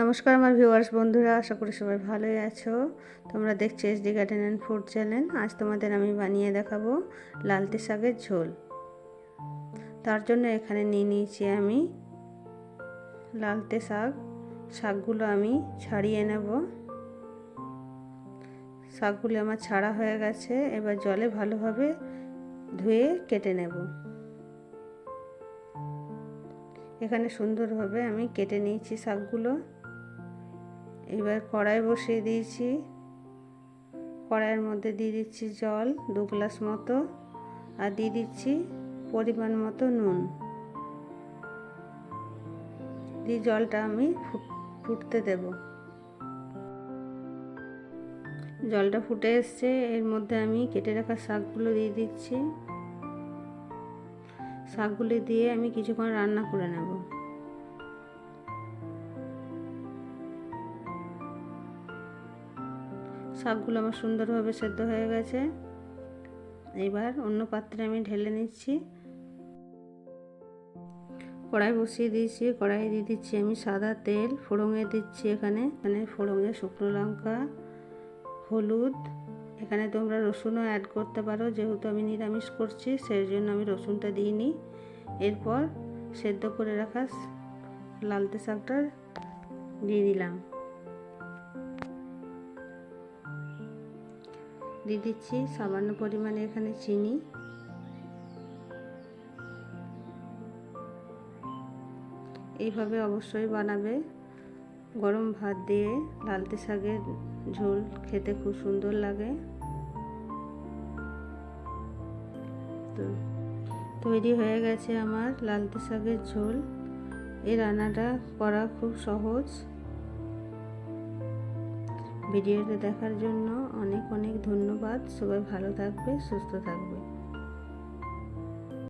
নমস্কার আমার ভিউয়ার্স বন্ধুরা, আশা করি সবাই ভালোই আছো। তোমরা দেখছ S D garden and food channel আজ তোমাদের আমি বানিয়ে দেখাবো লালতে শাকের ঝোল। তার জন্য এখানে নিয়ে নিয়েছি আমি লালতে শাক শাকগুলো আমি ছাড়িয়ে নেব। শাকগুলো আমার ছাড়া হয়ে গেছে। এবার জলে ভালোভাবে ধুয়ে কেটে নেব। এখানে সুন্দরভাবে আমি কেটে নিয়েছি শাকগুলো। এবার কড়াই বসিয়ে দিয়েছি। কড়াইয়ের মধ্যে দিয়ে দিচ্ছি জল দু গ্লাস মতো আর দিয়ে দিচ্ছি পরিমাণ মতো নুন। দিয়ে জলটা আমি ফুটতে দেব। জলটা ফুটে এসছে, এর মধ্যে আমি কেটে রাখা শাকগুলো দিয়ে দিচ্ছি। শাকগুলি দিয়ে আমি কিছুক্ষণ রান্না করে নেব। শাকগুলো আমার সুন্দরভাবে সেদ্ধ হয়ে গেছে। এবার অন্য পাত্রে আমি ঢেলে নিচ্ছি। কড়াই বসিয়ে দিয়েছি কড়াই দিয়ে দিচ্ছি আমি সাদা তেল ফোড়ঙে দিচ্ছি এখানে। এখানে ফোড়ঙে শুকনো লঙ্কা, হলুদ, এখানে তোমরা রসুনও অ্যাড করতে পারো, যেহেতু আমি নিরামিষ করছি সেই জন্য আমি রসুনটা দিইনি। এরপর সেদ্ধ করে রাখা লালতে শাকটা দিয়ে দিলাম। দিয়ে দিচ্ছি, সামান্য পরিমাণে এখানে চিনি। এইভাবে অবশ্যই বানাবে। গরম ভাত দিয়ে লালতে শাকের ঝোল খেতে খুব সুন্দর লাগে। তো, তৈরি হয়ে গেছে আমার লালতে শাকের ঝোল। এই রান্নাটা করা খুব সহজ। ভিডিওটা দেখার জন্য অনেক অনেক ধন্যবাদ। সবাই ভালো থাকবে সুস্থ থাকবে।